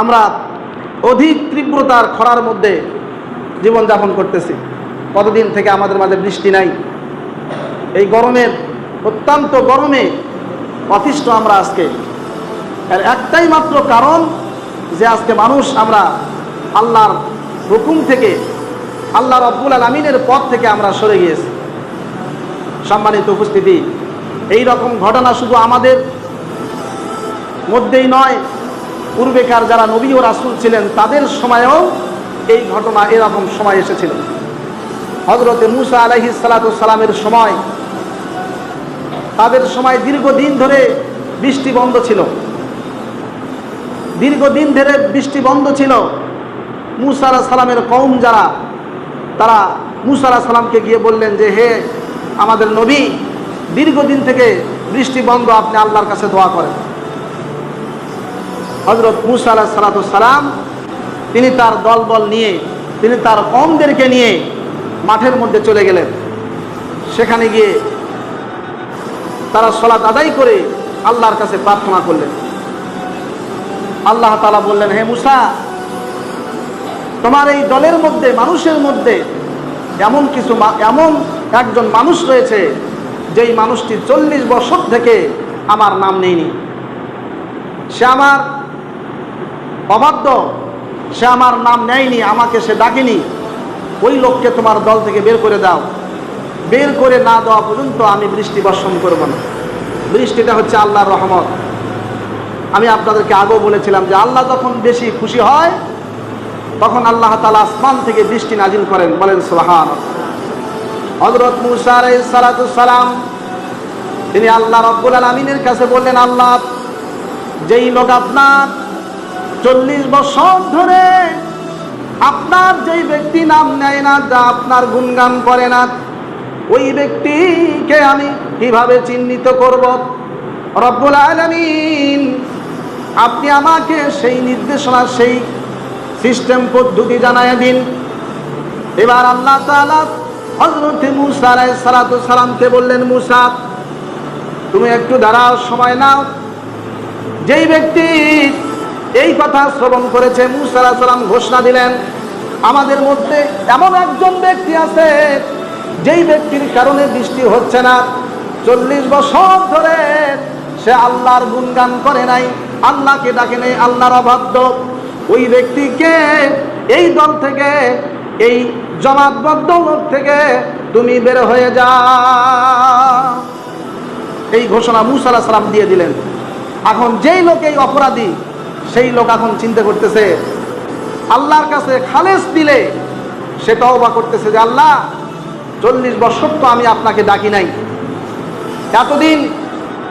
আমরা অধিক তীব্রতার খরার মধ্যে জীবনযাপন করতেছি। কতদিন থেকে আমাদের মাঝে বৃষ্টি নাই? এই গরমের অত্যন্ত গরমে অতিষ্ঠ আমরা আজকে। আর একটাই মাত্র কারণ যে আজকে মানুষ আমরা আল্লাহর হুকুম থেকে, আল্লাহ রব্বুল আলমিনের পথ থেকে আমরা সরে গিয়েছি। সম্মানিত উপস্থিতি, এই রকম ঘটনা শুধু আমাদের মধ্যেই নয় পূর্বেকার যারা নবী ও রাসুল ছিলেন, তাদের সময়েও এই ঘটনা এরকম সময় এসেছিল। হজরতে মুসা আলহি সালামের সময়, তাদের সময় দীর্ঘদিন ধরে বৃষ্টি বন্ধ ছিল। দীর্ঘদিন ধরে বৃষ্টি বন্ধ ছিল। মুসা আলাহ সালামের কৌম যারা, তারা মুসা আলাহ সালামকে গিয়ে বললেন যে, হে আমাদের নবী, দীর্ঘদিন থেকে বৃষ্টি বন্ধ, আপনি আল্লাহর কাছে দোয়া করেন। হজরত মুসা আলাহ সালাম, তিনি তার দলবল নিয়ে, তিনি তার কমদেরকে নিয়ে মাঠের মধ্যে চলে গেলেন। সেখানে গিয়ে তারা সলাৎ আদায় করে আল্লাহর কাছে প্রার্থনা করলেন। আল্লাহ তালা বললেন, হে মুসা, তোমার এই দলের মধ্যে, মানুষের মধ্যে এমন কিছু এমন একজন মানুষ রয়েছে, যেই মানুষটি চল্লিশ বছর থেকে আমার নাম নেয়নি। সে আমার অবাধ্য। সে আমার নাম নেয়নি, আমাকে সে ডাকেনি। ওই লোককে তোমার দল থেকে বের করে দাও। বের করে না দেওয়া পর্যন্ত আমি বৃষ্টি বর্ষণ করব না। বৃষ্টিটা হচ্ছে আল্লাহর রহমত। আমি আপনাদেরকে আগেও বলেছিলাম যে আল্লাহ যখন বেশি খুশি হয়, তখন আল্লাহ তালা আসমান থেকে বৃষ্টি নাজিল করেন। বলেন সোহান হজরত মুসা সালাম, তিনি আল্লাহ রব্বুল আলমিনের কাছে বললেন, আল্লাহ, যেই লোক আপনার চল্লিশ বছর ধরে আপনার যেই ব্যক্তি নাম নেয় না, যা আপনার গুণগান করে না, ওই ব্যক্তিকে আমি কীভাবে চিহ্নিত করব? রব্বুল আলমিন, আপনি আমাকে সেই নির্দেশনা, সেই সিস্টেম, পদ্ধতি জানায় দিন। এবার আল্লাহ তাআলা হযরত মুসা আলাইহিস সালাতু সালামকে বললেন, মুসা, তুমি একটু দাঁড়াও, সময় নাও। যেই ব্যক্তি এই কথা শ্রবণ করেছে মুসা আলাইহিস সালাম, ঘোষণা দিলেন, আমাদের মধ্যে এমন একজন ব্যক্তি আছে, যেই ব্যক্তির কারণে বৃষ্টি হচ্ছে না। চল্লিশ বছর ধরে সে আল্লাহর গুণগান করে নাই, আল্লাহকে ডাকে নেই, আল্লাহর অবাধ্য। ওই ব্যক্তিকে এই দল থেকে, এই জমাতবদ্ধ লোক থেকে তুমি বের হয়ে যা। এই ঘোষণা মুসা সালাম দিয়ে দিলেন। এখন যেই লোক এই অপরাধী সেই লোক এখন চিন্তা করতেছে, আল্লাহর কাছে খালেস দিলে সেটাও বা করতেছে যে, আল্লাহ, চল্লিশ বছর তো আমি আপনাকে ডাকি নাই। এতদিন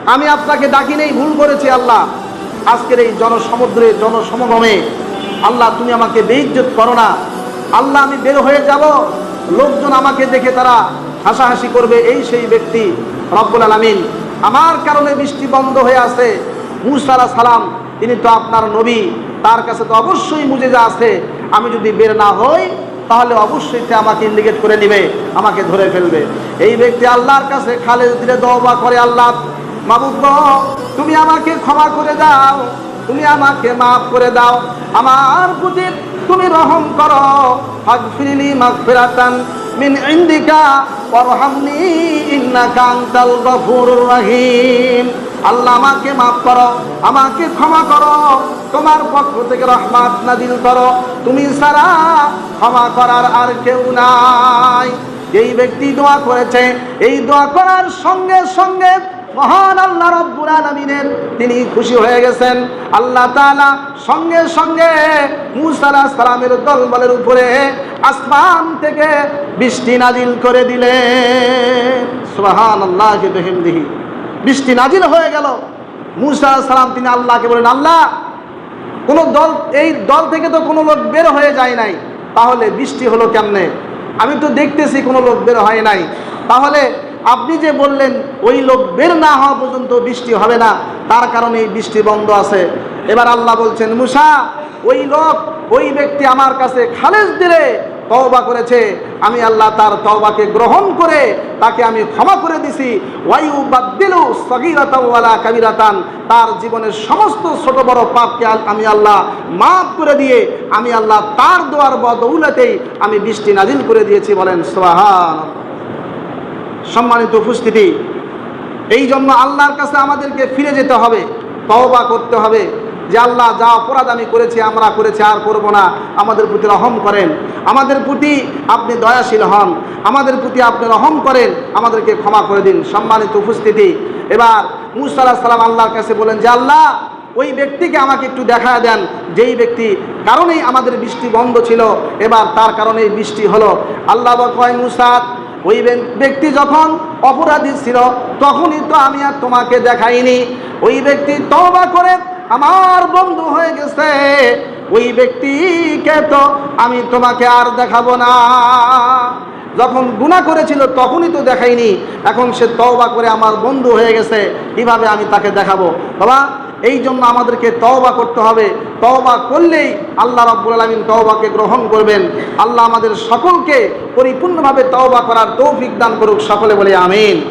আমি আপনাকে ডাকি নেই, ভুল করেছি আল্লাহ। আজকের এই জনসমুদ্রে, জনসমগমে আল্লাহ, তুমি আমাকে বেইজ্জত করো না। আল্লাহ, আমি বের হয়ে যাব। লোকজন আমাকে দেখে তারা হাসাহাসি করবে। এই সেই ব্যক্তি রব্বুল আলমিন। আমার কারণে বৃষ্টি বন্ধ হয়ে আছে। মুসা আলাহ সালাম তিনি তো আপনার নবী, তার কাছে তো অবশ্যই মুজেজা আছে। আমি যদি বের না হই, তাহলে অবশ্যই সে আমাকে ইন্ডিকেট করে নেবে, আমাকে ধরে ফেলবে। এই ব্যক্তি আল্লাহর কাছে খালেজ দিলে দবা করে, আল্লাহ, মাবুদ তুমি আমাকে ক্ষমা করে দাও, তুমি আমাকে মাফ করে দাও। আমার প্রতি তুমি রহম করো। ফাগফিরলি মাগফিরাতান মিন ইন্দিকা, ওয়ারহামনি ইন্নাকা আনতাল গফুরুর রহিম। আল্লাহ আমাকে মাফ করো, আমাকে ক্ষমা করো, তোমার পক্ষ থেকে রহমাত নাজিল করো। তুমি সারা ক্ষমা করার আর কেউ নাই। এই ব্যক্তি দোয়া করেছে, এই দোয়া করার সঙ্গে সঙ্গে মহান আল্লাহ রব্বুল আলমিনের তিনি খুশি হয়ে গেছেন। আল্লাহ তাআলা সঙ্গে সঙ্গে মুসা আলাইহিস সালামের দলবলের উপরে আসমান থেকে বৃষ্টি নাজিল করে দিলেন। সুবহান আল্লাহ বিহিমদিহি। বৃষ্টি নাজিল হয়ে গেল। মুসা সালাম, তিনি আল্লাহকে বলেন, আল্লাহ, কোনো দল, এই দল থেকে তো কোনো লোক বের হয়ে যায় নাই। তাহলে বৃষ্টি হলো কেমনে? আমি তো দেখতেছি কোনো লোক বের হয় নাই। তাহলে আপনি যে বললেন, ওই লোক বের না হওয়া পর্যন্ত বৃষ্টি হবে না, তার কারণে এই বৃষ্টি বন্ধ আছে। এবার আল্লাহ বলছেন, মুসা, ওই লোক, ওই ব্যক্তি আমার কাছে খালেজ দিলে তওবা করেছে। আমি আল্লাহ তার তওবাকে গ্রহণ করে তাকে আমি ক্ষমা করে দিছি। ওয়াইউ বাদ্দিলু সগীরাতান ওয়ালা কাবিরাতান। তার জীবনের সমস্ত ছোট বড় পাপকে আমি আল্লাহ মাফ করে দিয়ে আমি আল্লাহ তার দোয়ার বদৌলতেই আমি বৃষ্টি নাজিল করে দিয়েছি বলেন সোহান সম্মানিত উপস্থিতি, এই জন্য আল্লাহর কাছে আমাদেরকে ফিরে যেতে হবে, তওবা করতে হবে। যে আল্লাহ যা অপরাধ আমি করেছি, আমরা করেছি, আর করব না। আমাদের প্রতি রহম করেন। আমাদের প্রতি আপনি দয়াশীল হন। আমাদের প্রতি আপনি রহম করেন। আমাদেরকে ক্ষমা করে দিন। সম্মানিত উপস্থিতি। এবার মুসা আলাহ সালাম আল্লাহর কাছে বলেন, যে আল্লাহ, ওই ব্যক্তিকে আমাকে একটু দেখা দেন। যেই ব্যক্তি কারণেই আমাদের বৃষ্টি বন্ধ ছিল, এবার তার কারণেই বৃষ্টি হলো। আল্লাহ কয় মুসাদ ওই ব্যক্তি যখন অপরাধী ছিল, তখনই তো আমি আর তোমাকে দেখাইনি। ওই ব্যক্তি তওবা করে আমার বন্ধু হয়ে গেছে। ওই ব্যক্তিকে তো আমি তোমাকে আর দেখাবো না। যখন গুণা করেছিল তখনই তো দেখাইনি। এখন সে তওবা করে আমার বন্ধু হয়ে গেছে। কীভাবে আমি তাকে দেখাবো? বাবা, এই জন্য আমাদেরকে তওবা করতে হবে। তওবা করলেই আল্লাহ রাব্বুল আলামিন তওবাকে গ্রহণ করবেন। আল্লাহ আমাদের সকলকে পরিপূর্ণভাবে তওবা করার তৌফিক দান করুক সকলে বলে আমিন।